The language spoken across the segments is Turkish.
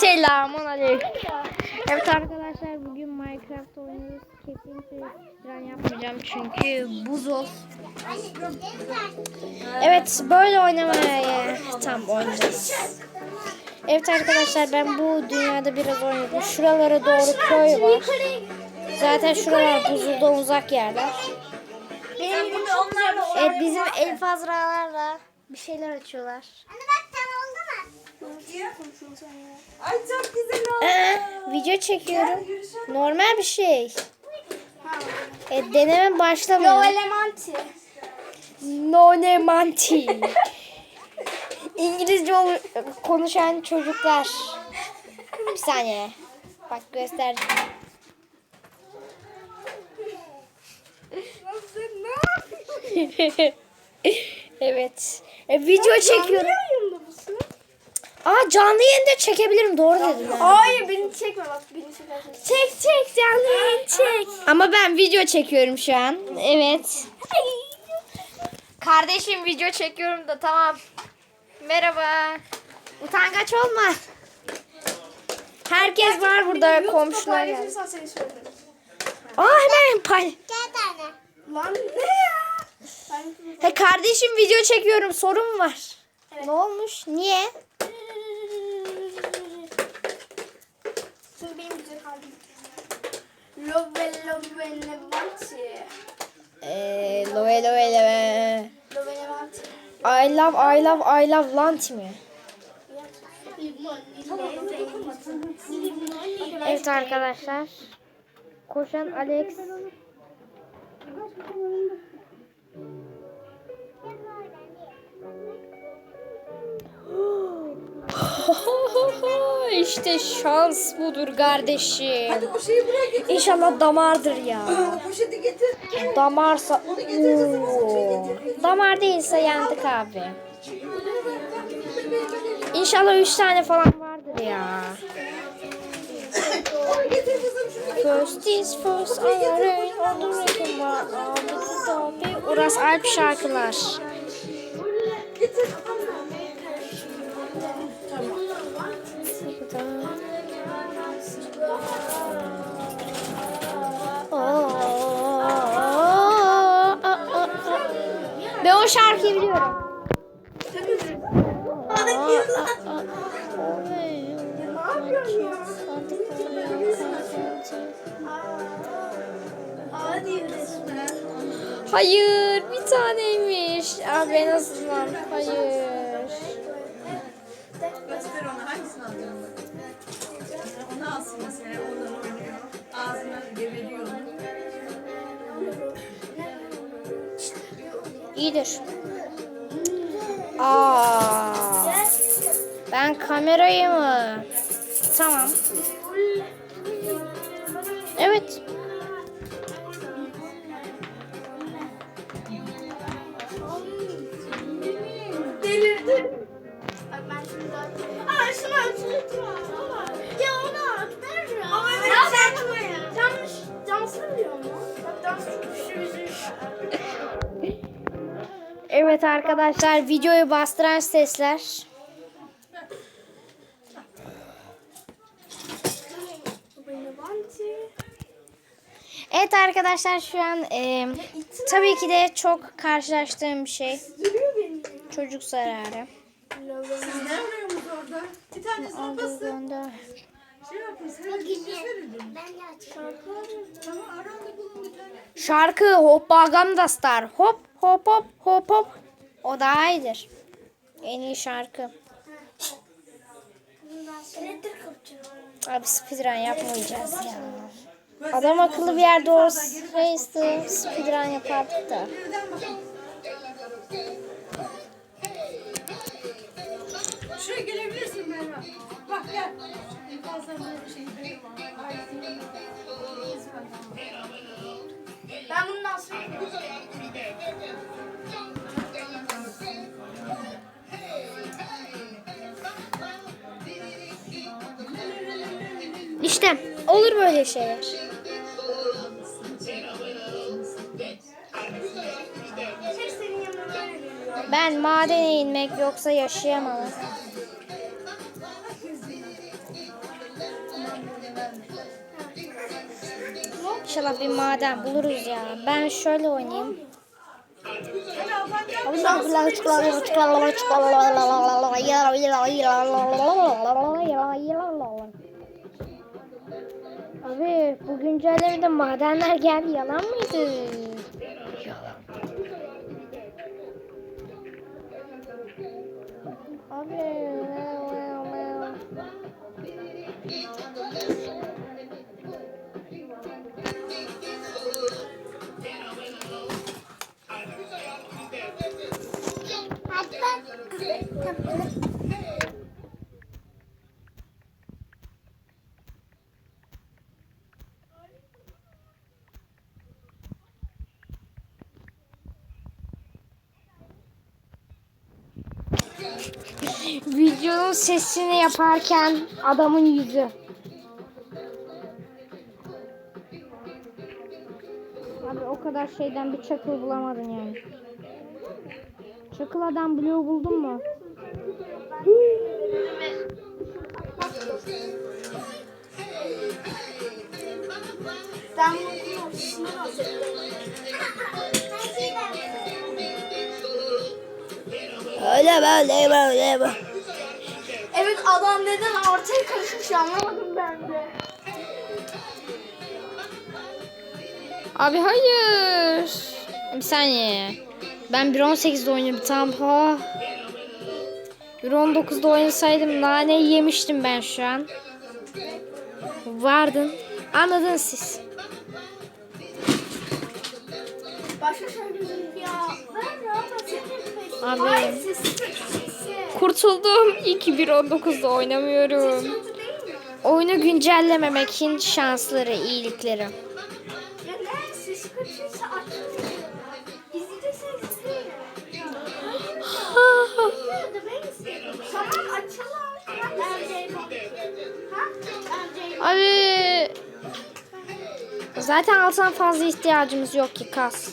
Selamun aleyküm. Evet arkadaşlar bugün Minecraft oynuyoruz. Kesinlikle fren yapmayacağım çünkü buz olsun. Evet böyle oynamaya tam oynayacağız. Evet arkadaşlar ben bu dünyada biraz oynadım. Şuralara doğru köy var. Zaten şuralar buzuldan uzak yerler. Benim Evet bizim el fazralarla bir şeyler açıyorlar. Anne bak tam oldu Ay çok güzel oldu. Ee, video çekiyorum. Normal bir şey. E, deneme başlamıyor. No ne manti. İngilizce ol- konuşan çocuklar. Bir saniye. Bak göster. evet. E, video çekiyorum. Aa canlı yayında çekebilirim. Doğru dedim. yani. Hayır beni çekme bak beni çekersin. Çek çek canlı yayın çek. Ama ben video çekiyorum şu an. Evet. Kardeşim video çekiyorum da tamam. Merhaba. Utangaç olma. Herkes var burada komşular söylerim. Aa hemen pay. Gel tane. Lan ne ya? He kardeşim video çekiyorum. Sorun var. Ne olmuş? Niye? Şimdi benim güzel halim. Love love elemanti. Eee loe loe loe. Love elemanti. I love I love I love Lanti mi? Evet arkadaşlar. Koşan Alex. işte şans budur kardeşim. Hadi o şeyi buraya getir. İnşallah damardır ya. Poşeti getir. Damarsa Oo. Damar değilse yandık abi. İnşallah üç tane falan vardır ya. First is first, tabi. Uras Alp şarkılar. Getir. Şarkıyı biliyorum. Hayır, bir taneymiş. Abi en azından. Hayır. Göster ona hangisini alacaksın bak. Onu alsın mesela. Ondan İyidir. Aa. Ben kamerayı mı? Tamam. Arkadaşlar videoyu bastıran sesler. Evet arkadaşlar şu an e, tabii ki de çok karşılaştığım bir şey. Çocuk zararı. Şey tane. Şarkı Hoppa Gangnam Star. Hop hop hop hop hop. O daha iyidir. En iyi şarkı. Abi speedrun yapmayacağız ya. Adam akıllı bir yerde olsaydı speedrun yapardık da. Şuraya gelebilirsin Merve. Bak gel. Böyle şey Ben bunu nasıl Olur böyle şeyler. Ben madene inmek yoksa yaşayamam. İnşallah bir maden buluruz ya. Ben şöyle oynayayım. Abi bu güncellemede madenler geldi yalan mıydı? Abi. Videonun sesini yaparken adamın yüzü. Abi o kadar şeyden bir çakıl bulamadın yani. Çakıl adam bloğu buldun mu? Ben bunu Öyle böyle böyle böyle. Evet adam neden ortaya karışmış anlamadım ben de. Abi hayır. Bir saniye. Ben 1.18'de oynuyorum tamam. Ha. 1.19'da oynasaydım naneyi yemiştim ben şu an. Vardın. Anladınız siz. Ben istedim. Tamam açalım. Ben Ceylan. Ha? Ben Ceylan. Abi zaten altına fazla ihtiyacımız yok ki. Kas.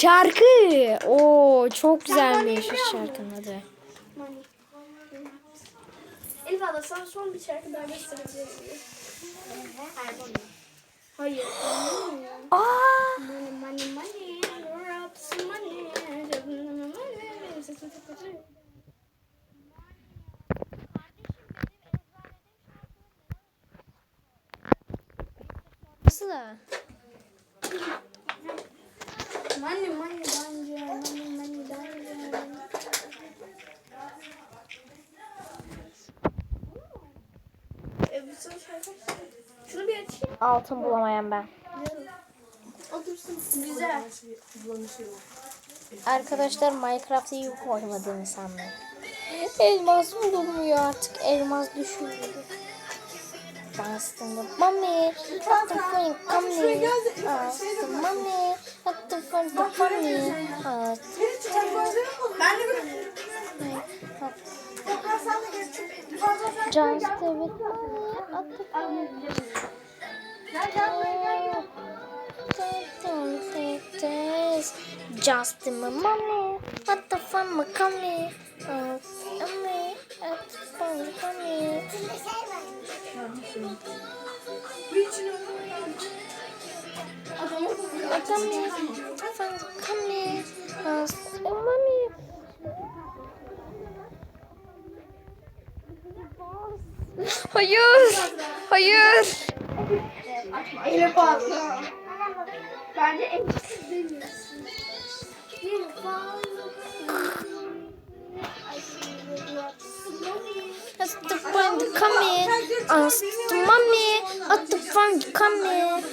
Şarkı. Oo çok güzelmiş şarkının adı. Elif abla sana son bir şarkı daha göstereceğim. Hayır. Aa! Money money. You're up some money. Benim sesim çok kötü. Nasıl da? Money money bence. Money money bence. E bir son şarkı. Şunu bir açayım. Altın bulamayan ben. Güzel. Arkadaşlar Minecraft'ı iyi oynamadığını sanmıyorum. Elmas bulunmuyor artık. Elmas düşüyor. Bastım mami. The fuck mami? Bastım mami. Fuck mami? Bastım Ben de böyle. Just a bit Just a mommy, what the fun my coming? Oh, mommy, what the fun coming? What coming? Fun coming? Oh, mommy. Hayır, hayır. Elif abla. Bence en küçük What's the fun coming? Ask the mommy, what the fun coming?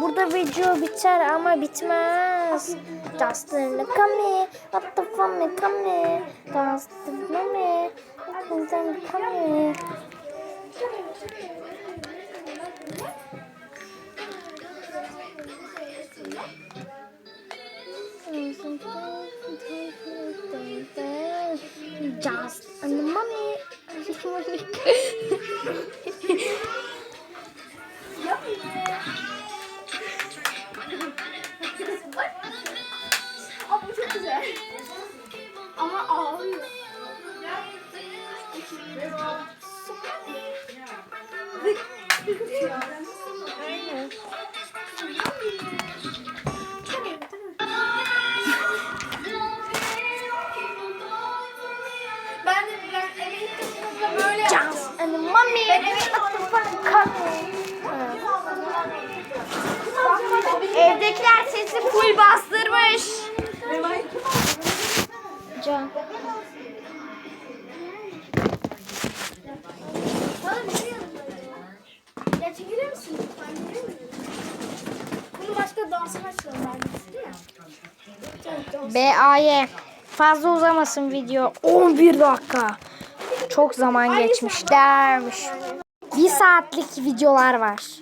Burada video biter ama bitmez. Justin the coming, what the fun coming? Justin the coming, what the fun coming? Just and the money. Full bastırmış. Can. Ya çekilir misin? Bunu başka. BAY. Fazla uzamasın video. 11 dakika. Çok zaman geçmiş dermiş. Bir saatlik videolar var.